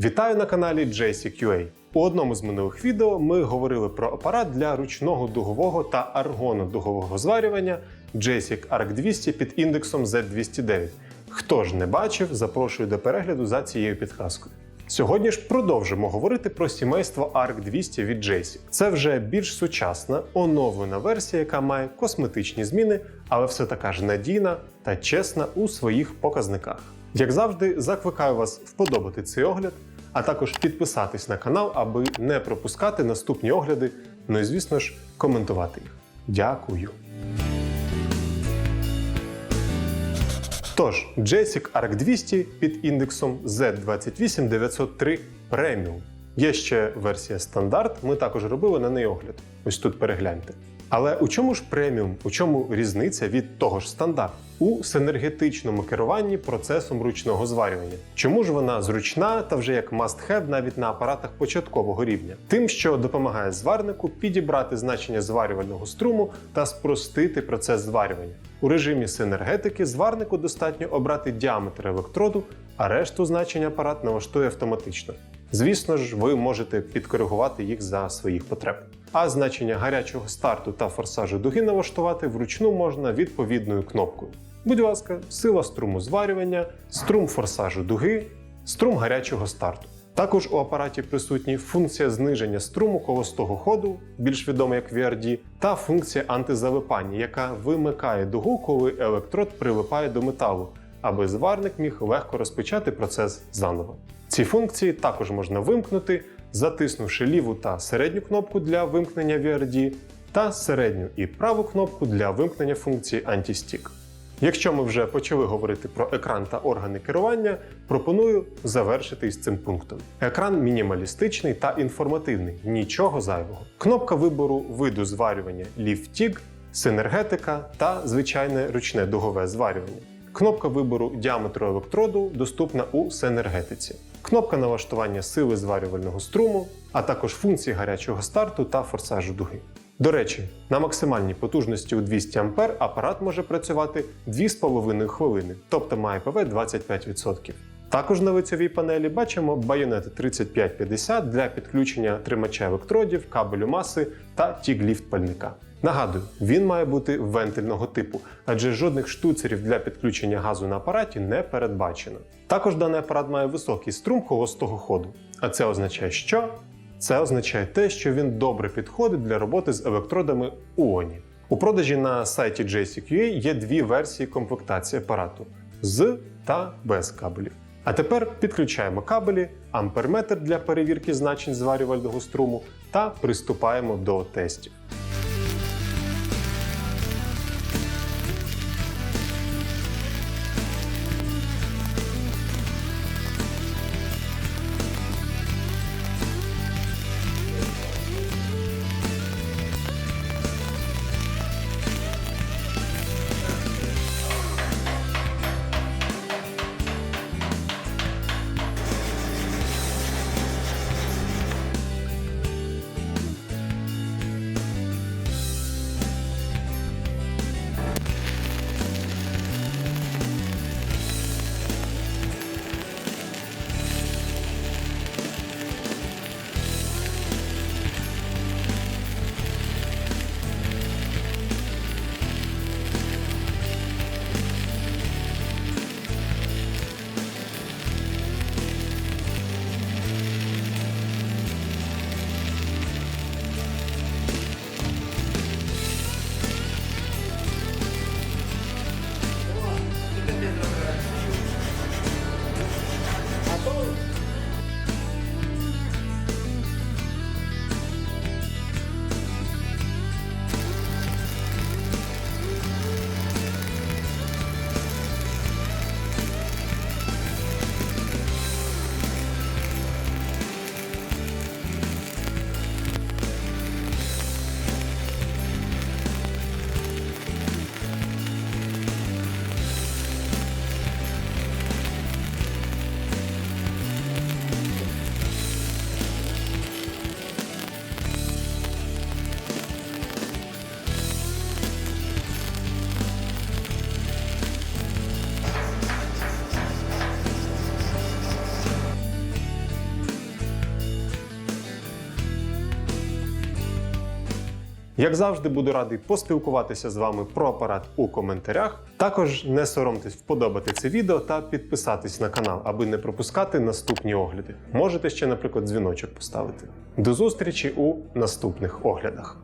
Вітаю на каналі JCQA. У одному з минулих відео ми говорили про апарат для ручного дугового та аргонодугового зварювання JSIC ARC 200 під індексом Z209. Хто ж не бачив, запрошую до перегляду за цією підказкою. Сьогодні ж продовжимо говорити про сімейство ARC 200 від JSIC. Це вже більш сучасна, оновлена версія, яка має косметичні зміни, але все така ж надійна та чесна у своїх показниках. Як завжди, закликаю вас вподобати цей огляд, а також підписатись на канал, аби не пропускати наступні огляди, ну і звісно ж, коментувати їх. Дякую. Тож, JSIC ARC 200 під індексом Z28903 Premium. Є ще версія стандарт, ми також робили на неї огляд. Ось тут перегляньте. Але у чому ж преміум, у чому різниця від того ж стандарт? У синергетичному керуванні процесом ручного зварювання. Чому ж вона зручна та вже як must-have навіть на апаратах початкового рівня? Тим, що допомагає зварнику підібрати значення зварювального струму та спростити процес зварювання. У режимі синергетики зварнику достатньо обрати діаметр електроду, а решту значень апарат налаштує автоматично. Звісно ж, ви можете підкоригувати їх за своїх потреб. А значення гарячого старту та форсажу дуги налаштувати вручну можна відповідною кнопкою. Будь ласка, сила струму зварювання, струм форсажу дуги, струм гарячого старту. Також у апараті присутні функція зниження струму колостого ходу, більш відома як VRD, та функція антизалипання, яка вимикає дугу, коли електрод прилипає до металу, аби зварник міг легко розпочати процес заново. Ці функції також можна вимкнути, затиснувши ліву та середню кнопку для вимкнення VRD та середню і праву кнопку для вимкнення функції Anti-Stick. Якщо ми вже почали говорити про екран та органи керування, пропоную завершити із цим пунктом. Екран мінімалістичний та інформативний, нічого зайвого. Кнопка вибору виду зварювання Lift-TIG, синергетика та звичайне ручне дугове зварювання. Кнопка вибору діаметру електроду доступна у синергетиці. Кнопка налаштування сили зварювального струму, а також функції гарячого старту та форсажу дуги. До речі, на максимальній потужності у 200 А апарат може працювати 2,5 хвилини, тобто має ПВ 25%. Також на лицевій панелі бачимо байонети 3550 для підключення тримача електродів, кабелю маси та тігліфт пальника. Нагадую, він має бути вентильного типу, адже жодних штуцерів для підключення газу на апараті не передбачено. Також даний апарат має високий струм холостого ходу. А це означає, що це означає те, що він добре підходить для роботи з електродами УОНі. У продажі на сайті JCQA є дві версії комплектації апарату з та без кабелів. А тепер підключаємо кабелі, амперметр для перевірки значень зварювального струму та приступаємо до тестів. Як завжди, буду радий поспілкуватися з вами про апарат у коментарях. Також не соромтесь вподобати це відео та підписатись на канал, аби не пропускати наступні огляди. Можете ще, наприклад, дзвіночок поставити. До зустрічі у наступних оглядах.